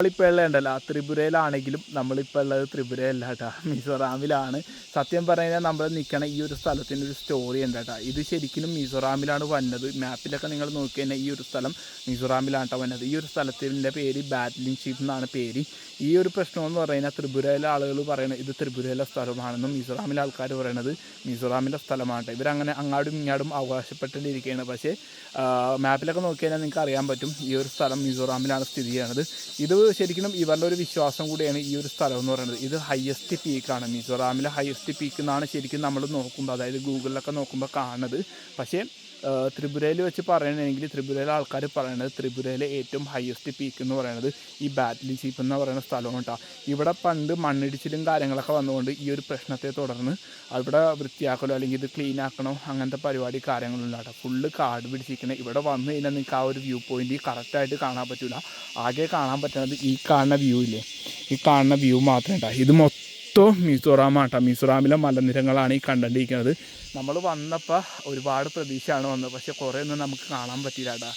നമ്മളിപ്പോൾ ഉള്ളത് ഉണ്ടല്ലോ ത്രിപുരയിലാണെങ്കിലും നമ്മളിപ്പോൾ ഉള്ളത് ത്രിപുരയല്ല കേട്ടോ മിസോറാമിലാണ്. സത്യം പറഞ്ഞാൽ നമ്മൾ നിൽക്കണ ഈ ഒരു സ്ഥലത്തിന്റെ ഒരു സ്റ്റോറി ഉണ്ട് കേട്ടോ ഇത് ശരിക്കും മിസോറാമിലാണ് വന്നത്. മാപ്പിലൊക്കെ നിങ്ങൾ നോക്കി കഴിഞ്ഞാൽ ഈ ഒരു സ്ഥലം മിസോറാമിലാണ് കേട്ടോ വന്നത്. ഈ ഒരു സ്ഥലത്തിന്റെ പേര് ബാറ്റ്ലിംഗ് ഷീപ്പ് എന്നാണ് പേര്. ഈ ഒരു പ്രശ്നം എന്ന് പറഞ്ഞാൽ ത്രിപുരയിലെ ആളുകൾ പറയുന്നത് ഇത് ത്രിപുരയിലെ സ്ഥലമാണെന്നും മിസോറാമിലെ ആൾക്കാർ പറയണത് മിസോറാമിലെ സ്ഥലമാണ് ഇവരങ്ങനെ അങ്ങാടും ഇങ്ങാടും അവകാശപ്പെട്ടിരിക്കുകയാണ് പക്ഷേ മാപ്പിലൊക്കെ നോക്കി കഴിഞ്ഞാൽ നിങ്ങൾക്ക് അറിയാൻ പറ്റും ഈ ഒരു സ്ഥലം മിസോറാമിലാണ് സ്ഥിതി ചെയ്യുന്നത് ഇത് ശരിക്കും ഇവരുടെ ഒരു വിശ്വാസം കൂടിയാണ് ഈ ഒരു സ്ഥലം എന്ന് പറയുന്നത്. ഇത് ഹയസ്റ്റ് പീക്കാണ് മിസോറാമിലെ ഹയസ്റ്റ് പീക്ക് എന്നാണ് ശരിക്കും നമ്മൾ നോക്കുമ്പോൾ അതായത് ഗൂഗിളിലൊക്കെ നോക്കുമ്പോൾ കാണുന്നത്. പക്ഷേ ത്രിപുരയിൽ വെച്ച് പറയണമെങ്കിൽ ത്രിപുരയിലെ ആൾക്കാർ പറയുന്നത് ത്രിപുരയിലെ ഏറ്റവും ഹയസ്റ്റ് പീക്ക് എന്ന് പറയുന്നത് ഈ ബാറ്റ്ലി ചീപ്പ് എന്ന് പറയുന്ന സ്ഥലമാണ് കേട്ടോ ഇവിടെ പണ്ട് മണ്ണിടിച്ചിലും കാര്യങ്ങളൊക്കെ വന്നുകൊണ്ട് ഈ ഒരു പ്രശ്നത്തെ തുടർന്ന് അവിടെ വൃത്തിയാക്കലോ അല്ലെങ്കിൽ ഇത് ക്ലീൻ ആക്കണോ അങ്ങനത്തെ പരിപാടി കാര്യങ്ങളൊന്നും കേട്ടോ ഫുള്ള് കാട് പിടിച്ചിരിക്കുന്നത് ഇവിടെ വന്നു കഴിഞ്ഞാൽ നിങ്ങൾക്ക് ആ ഒരു വ്യൂ പോയിന്റ് കറക്റ്റായിട്ട് കാണാൻ പറ്റില്ല ആകെ കാണാൻ പറ്റുന്നത് ഈ കാണുന്ന വ്യൂ ഇല്ലേ? ഈ കാണുന്ന വ്യൂ മാത്രമേ ഉണ്ടാവും ഇത് മൊത്തം മിസോറാമാട്ടോ മിസോറാമിലെ മലനിരങ്ങളാണ് ഈ കണ്ടുകൊണ്ടിരിക്കുന്നത് നമ്മൾ വന്നപ്പോൾ ഒരുപാട് പ്രതീക്ഷയാണ് വന്നത്. പക്ഷെ കുറേ ഒന്നും നമുക്ക് കാണാൻ പറ്റില്ല കേട്ടോ